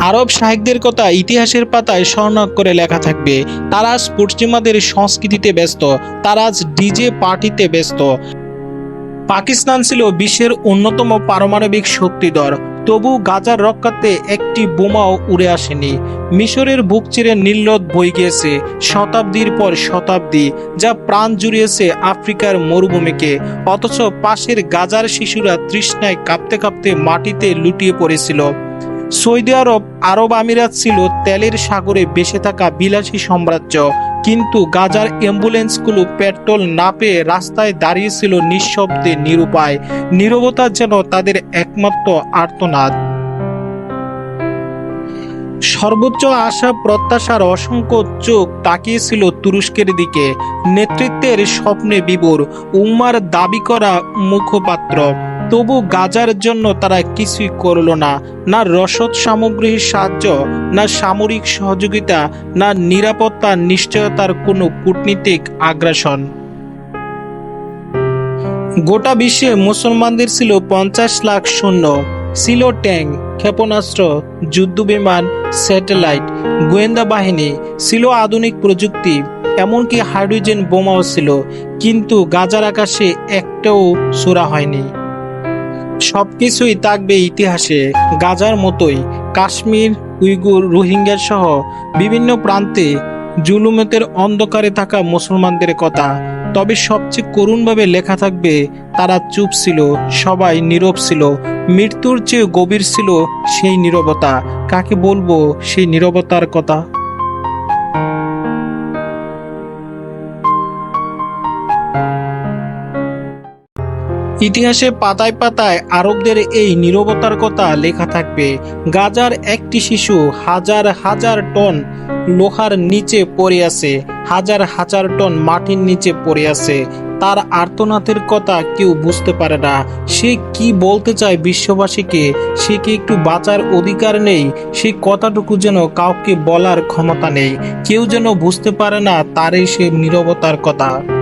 আরব শাহেকদের কথা ইতিহাসের পাতায় স্বর্ণাক করে লেখা থাকবে। তারা আজ পশ্চিমাদের সংস্কৃতিতে ব্যস্ত, তারা আজ ডিজে পার্টিতে ব্যস্ত। পাকিস্তান ছিল বিশ্বের অন্যতম পারমাণবিক শক্তিধর, তবু গাজার রক্ষাতে একটি বোমাও উড়ে আসেনি। মিশরের বুক চিরে নীলনদ বই গিয়েছে, শতাব্দীর পর শতাব্দী, যা প্রাণ জুড়িয়েছে আফ্রিকার মরুভূমিকে। অথচ পাশের গাজার শিশুরা তৃষ্ণায় কাঁপতে কাঁপতে মাটিতে লুটিয়ে পড়েছিল। সৌদি আরব আরব আমিরাত ছিল তেলের সাগরে বেসে থাকা বিলাসী সাম্রাজ্য। কিন্তু গাজার অ্যাম্বুলেন্সগুলো পেট্রোল না পেয়ে রাস্তায় দাঁড়িয়েছিল নিঃশব্দে নিরুপায়। নীরবতা যেন তাদের একমাত্র আর্তনাদ। সর্বোচ্চ আশা, প্রত্যাশার অসংখ্য চোখ তাকিয়েছিল তুরস্কের দিকে। নেতৃত্বের স্বপ্নে বিবর উম্মার দাবি করা মুখপাত্র। তবু গাজার জন্য তারা কিছুই করল না। না রসদ সামগ্রীর সাহায্য, না সামরিক সহযোগিতা, না নিরাপত্তা, নিশ্চয়তার কোনো কূটনীতিক আগ্রাসন। গোটা বিশ্বে মুসলমানদের ছিল পঞ্চাশ লাখ শূন্য ছিল ট্যাঙ্ক ক্ষেপণাস্ত্র, যুদ্ধবিমান, স্যাটেলাইট, গোয়েন্দা বাহিনী, ছিল আধুনিক প্রযুক্তি, এমনকি হাইড্রোজেন বোমাও ছিল, কিন্তু গাজার আকাশে একটাও ছোড়া হয়নি। সবকিছুই থাকবে ইতিহাসে। গাজার মতোই কাশ্মীর, উইগুর রোহিঙ্গা সহ বিভিন্ন প্রান্তে জুলুমতের অন্ধকারে থাকা মুসলমানদের কথা। তবে সবচেয়ে করুণভাবে লেখা থাকবে, তারা চুপ ছিল, সবাই নীরব ছিল। মৃত্যুর চেয়ে গভীর ছিল সেই নীরবতা। কাকে বলব সেই নীরবতার কথা? ইতিহাসে পাতায় পাতায় আরবদের এই নীরবতার কথা লেখা থাকবে। গাজার একটি শিশু হাজার হাজার টন লোহার নিচে পড়ে আছে, হাজার হাজার টন মাটির নিচে পড়ে আছে। তার আর্তনাথের কথা কেউ বুঝতে পারে না। সে কি বলতে চায় বিশ্ববাসীকে? সে কি একটু বাঁচার অধিকার নেই? সে কথাটুকু যেন কাউকে বলার ক্ষমতা নেই। কেউ যেন বুঝতে পারে না তারই সে নীরবতার কথা।